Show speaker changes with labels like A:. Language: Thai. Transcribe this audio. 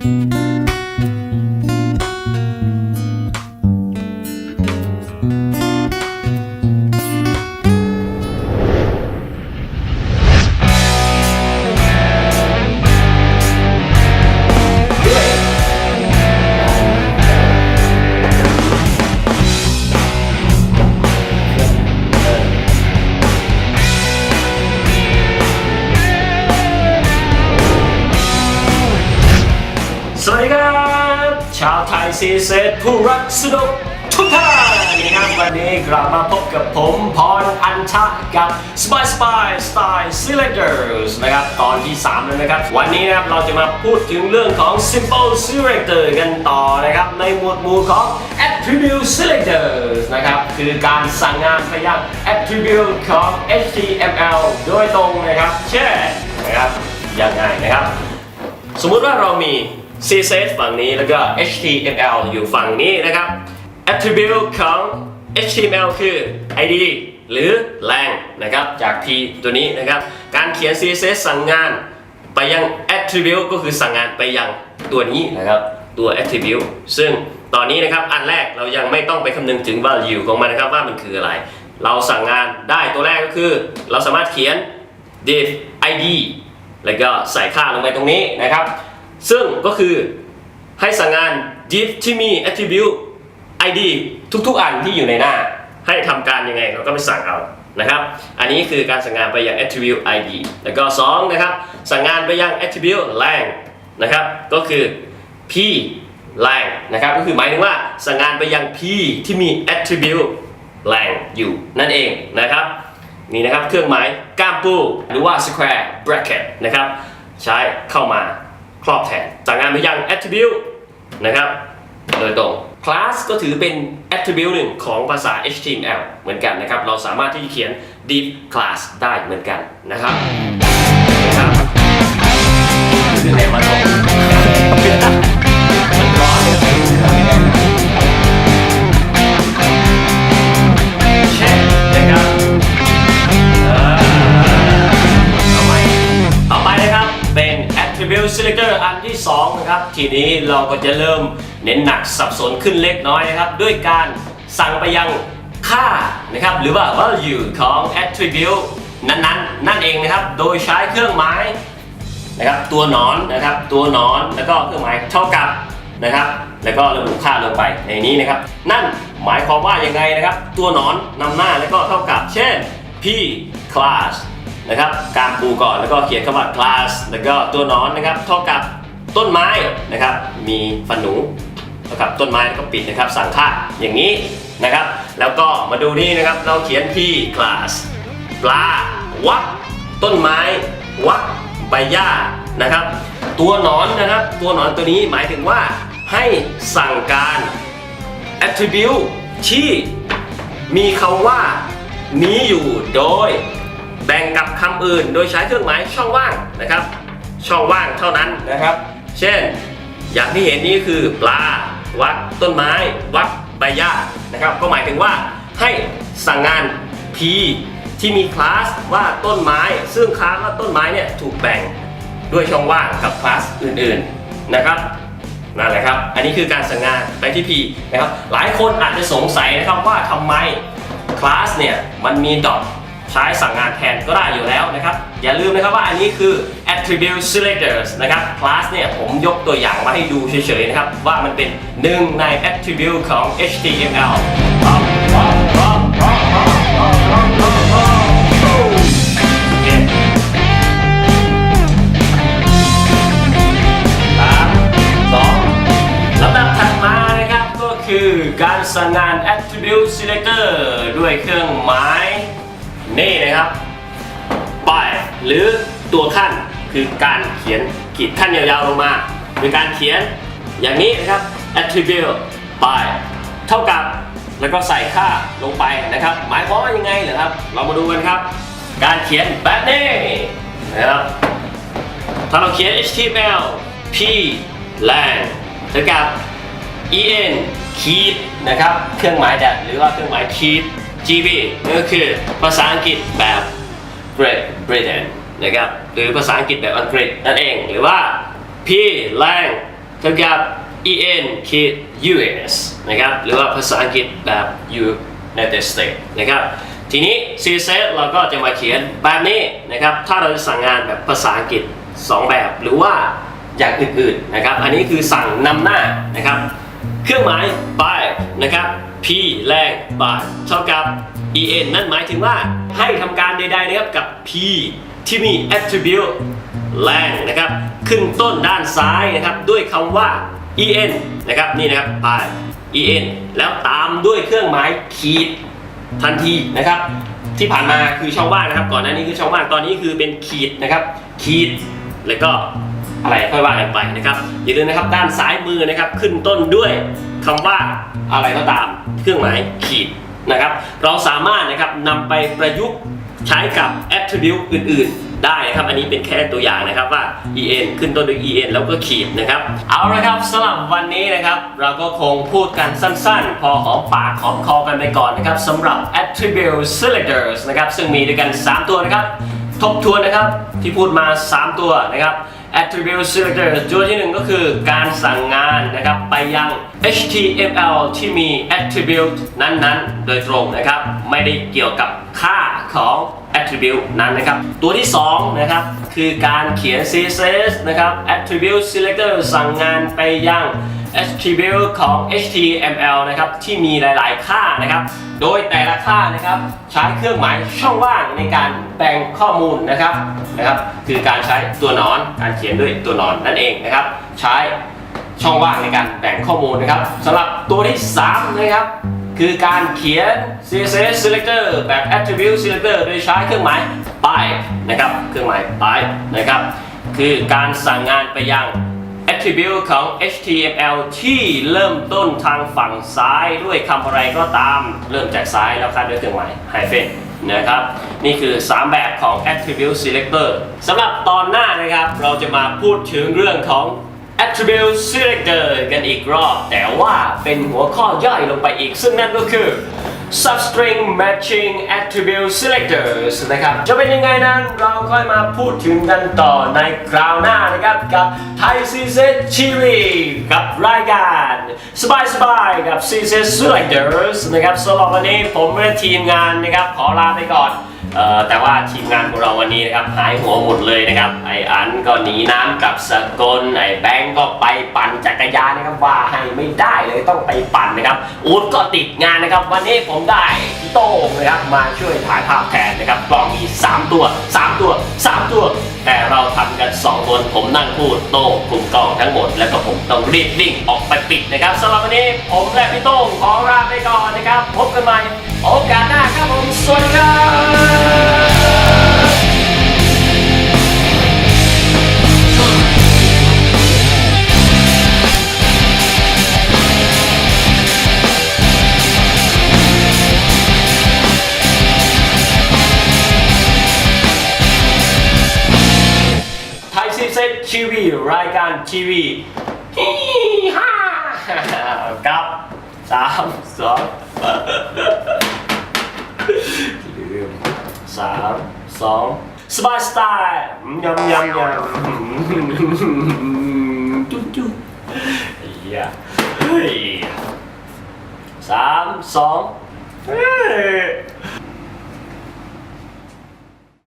A: Thank you. ซีเซตผู้รักสนุกทุกท่านนะครับวันนี้กลับมาพบกับผมพรอัญชะกับ Spy Spy Style Selectors นะครับตอนที่ 3 แล้วนะครับ วันนี้นะครับเราจะมาพูดถึงเรื่องของ Simple Selector กันต่อนะครับ ในหมวดหมู่ของ Attribute Selectors นะครับ คือการสั่งงานไปยัง Attribute ของ HTML โดยตรงนะครับ เช่นนะครับยังไงนะครับ สมมุติว่าเรามี CSS ฝั่งนี้แล้วก็ HTML อยู่ฝั่งนี้นะครับ attribute ของ HTML คือ ID หรือแรงนะครับจาก P ตัวนี้นะครับ การเขียน CSS สั่งงานไปยัง attribute ก็คือสั่งงานไปยังตัวนี้นะครับตัว attribute ซึ่งตอนนี้นะครับอันแรกเรายังไม่ต้องไปคำนึงถึง value ของมันนะครับว่ามันคืออะไร เราสั่งงานได้ตัวแรกก็คือ เราสามารถเขียน div id แล้วก็ใส่ค่าลงไปตรงนี้นะครับ ซึ่งก็คือให้สั่งงาน div ที่มี attribute id ทุกๆ อันที่อยู่ในหน้า ให้ทำการยังไงเราก็ไปสั่งเอานะครับ อันนี้คือการสั่งงานไปยัง attribute id แล้วก็ 2 นะครับ สั่งงานไปยัง attribute lang นะครับ ก็คือ p lang นะครับ ก็คือหมายถึงว่าสั่งงานไปยัง p ที่มี attribute lang อยู่นั่นเองนะครับ นี่นะครับเครื่องหมายก้ามปูหรือว่า square bracket นะครับ ใช้เข้ามา ครอบแทนจากงานไปยัง attribute นะครับโดยตรง class ก็ถือเป็น attribute หนึ่งของภาษา HTML เหมือนกันนะครับ เราสามารถที่จะเขียน div class ได้เหมือนกันนะครับนะครับ นี้เราก็จะเริ่มเน้นหนักสับสนขึ้นเล็กน้อยนะครับ ด้วยการสั่งไปยังค่านะครับ หรือว่า value ของ attribute นั้นๆนั่นเองนะครับ โดยใช้เครื่องหมายนะครับตัวหนอนนะครับ ตัวหนอนแล้วก็เครื่องหมายเท่ากับนะครับ แล้วก็ระบุค่าลงไปในนี้นะครับ นั่นหมายความว่ายังไงนะครับ ตัวหนอนนำหน้าแล้วก็เท่ากับ เช่น p class นะครับ การปูก่อนแล้วก็เขียนคำว่า class แล้วก็ตัวหนอนนะครับ เท่ากับ ต้นไม้นะครับ มีฟันหนูเท่ากับต้นไม้ก็ปิดนะครับสั่งค่าอย่างนี้นะครับ แล้วก็มาดูนี่นะครับเราเขียน p class ปลาวักต้นไม้วักใบหญ้านะครับ ตัวหนอนนะครับ ตัวหนอนตัวนี้หมายถึงว่าให้สั่งการ attribute ที่มีคำว่านี้อยู่โดยแบ่งกับคำอื่น โดยใช้เครื่องหมายช่องว่างนะครับ ช่องว่างเท่านั้นนะครับ เช่น อย่างที่เห็นนี้คือปลาวักต้นไม้ วักใบหญ้านะครับ ก็หมายถึงว่าให้สั่งงาน P ที่มีคลาสว่าต้นไม้ ซึ่งคลาสว่าต้นไม้เนี่ยถูกแบ่งด้วยช่องว่างกับคลาสอื่นๆนะครับนั่นแหละครับ อันนี้คือการสั่งงานไปที่ P นะครับ หลายคนอาจจะสงสัยนะครับว่าทำไมคลาสเนี่ยมันมีดอท ใช้สั่งงานแทนก็ได้อยู่แล้วนะครับ อย่าลืมนะครับว่าอันนี้คือ attribute selectors นะครับ class เนี่ยผมยกตัวอย่างมาให้ดูเฉยๆนะครับ ว่ามันเป็นหนึ่งใน attribute ของ HTML คือการสั่งงาน attribute selector ด้วยเครื่องหมาย นี่นะครับปลายหรือตัวขั้นคือการเขียนขีดขั้นยาวๆลงมาโดยการเขียนอย่างนี้นะครับ attribute ปลายเท่ากับแล้วก็ใส่ค่าลงไปนะครับ หมายความว่ายังไงเหรอครับ เรามาดูกันครับ การเขียนแบบนี้นะครับถ้าเราเขียน HTML P lang เท่ากับ en ขีดนะครับ เครื่องหมายแดดหรือว่าเครื่องหมายขีด gb ก็คือภาษาอังกฤษแบบ Great Britain นะครับหรือภาษาอังกฤษแบบอังกฤษนั่นเอง หรือว่า p lang เท่ากับ en ขีด us นะครับหรือว่าภาษาอังกฤษแบบ United States นะครับทีนี้ CSS เราก็จะมาเขียนแบบนี้นะครับถ้าเราจะสั่งงานแบบภาษาอังกฤษ 2 แบบหรือว่าอย่างอื่นๆนะครับอันนี้คือสั่งนำหน้านะครับ เครื่องหมาย by นะครับ p แรง by เท่ากับ en นั่นหมายถึงว่าให้ทำการใดๆนะครับกับ p ที่มี attribute แรงนะครับ ขึ้นต้นด้านซ้ายนะครับ ด้วยคำว่า en นะครับนี่นะครับ by en แล้วตามด้วยเครื่องหมายขีดทันทีนะครับ ที่ผ่านมาคือช่องว่างนะครับ ก่อนหน้านี้คือช่องว่างตอนนี้คือเป็นขีดนะครับ ขีดแล้วก็ อะไรค่อยว่ากันไปนะครับอย่าลืมนะครับด้านซ้ายมือนะครับขึ้นต้นด้วยคำว่าอะไรก็ตามเครื่องหมายขีดนะครับ เราสามารถนะครับนำไปประยุกต์ใช้กับ attribute อื่น ๆ ได้นะครับ อันนี้เป็นแค่ตัวอย่างนะครับว่า en ขึ้นต้นด้วย en แล้วก็ขีดนะครับ เอาละครับสำหรับวันนี้นะครับ เราก็คงพูดกันสั้น ๆ พอหอมปากหอมคอกันไปก่อนนะครับสำหรับ attribute selectors นะครับ ซึ่งมีด้วยกัน 3 ตัวนะครับ ทบทวนนะครับที่พูดมา 3 ตัวนะครับ attribute selector ตัวที่หนึ่งก็คือการสั่งงานนะครับไปยัง HTML ที่มี attribute นั้นๆ โดยตรงนะครับ ไม่ได้เกี่ยวกับค่าของ attribute นั้นนะครับ ตัวที่2นะครับคือการเขียน CSS นะครับ attribute selector สั่งงานไปยัง attribute ของ HTML นะครับที่มีหลาย ๆ ค่านะครับ โดยแต่ละค่านะครับใช้เครื่องหมายช่องว่างในการแบ่งข้อมูลนะครับนะครับคือการใช้ตัวนอนการเขียนด้วยตัวนอนนั่นเองนะครับ ใช้ช่องว่างในการแบ่งข้อมูลนะครับสำหรับตัวที่ 3 นะครับ คือการเขียน CSS selector แบบ attribute selector โดยใช้เครื่องหมาย by นะครับ เครื่องหมาย by นะครับ คือการสั่งงานไปยัง attribute ของ HTML ที่เริ่มต้นทางฝั่งซ้ายด้วยคำอะไรก็ตาม เริ่มจากซ้ายแล้วคัดด้วยเครื่องหมาย hyphen นะครับ นี่คือ 3 แบบของ attribute selector สำหรับตอนหน้านะครับ เราจะมาพูดถึงเรื่องของ attribute selector กันอีกรอบ แต่ว่าเป็นหัวข้อย่อยลงไปอีกซึ่งนั่นก็คือ substring matching attribute selectors นะครับ จะเป็นยังไงนั้นเราค่อยมาพูดถึงกันต่อในคราวหน้านะครับ กับ Thai CZ TV กับรายการ สบายสบายกับ c s selectors นะครับสำหรับวันนี้ผมและทีมงานนะครับ ขอลาไปก่อน แต่ว่าทีมงานของเราวันนี้นะครับหายหัวหมดเลยนะครับ ไออันก็หนีน้ำกับสกลไอแบงก์ก็ไปปั่นจักรยานนะครับว่าให้ไม่ได้เลยต้องไปปั่นนะครับอูดก็ติดงานนะครับ วันนี้ผมได้พี่โต้งนะครับมาช่วยถ่ายภาพแทนนะครับกล้องมี 3 ตัว 3 ตัว 3 ตัว แต่เราทำกัน 2 คนผมนั่งพูดโต้งคุมกล้องทั้งหมด แล้วก็ผมต้องรีบวิ่งออกไปปิดนะครับสำหรับวันนี้ผมและพี่โต้งขอลาไปก่อนนะครับพบกันใหม่โอกาสหน้าครับผมสวัสดีครับ ซีวีรายการทีวีฮีฮ่ากับสามสองลืมสามสองสบายสไตล์ยำยำยำจุ๊บจุ๊บเฮียเฮ้ยสามสองเฮ้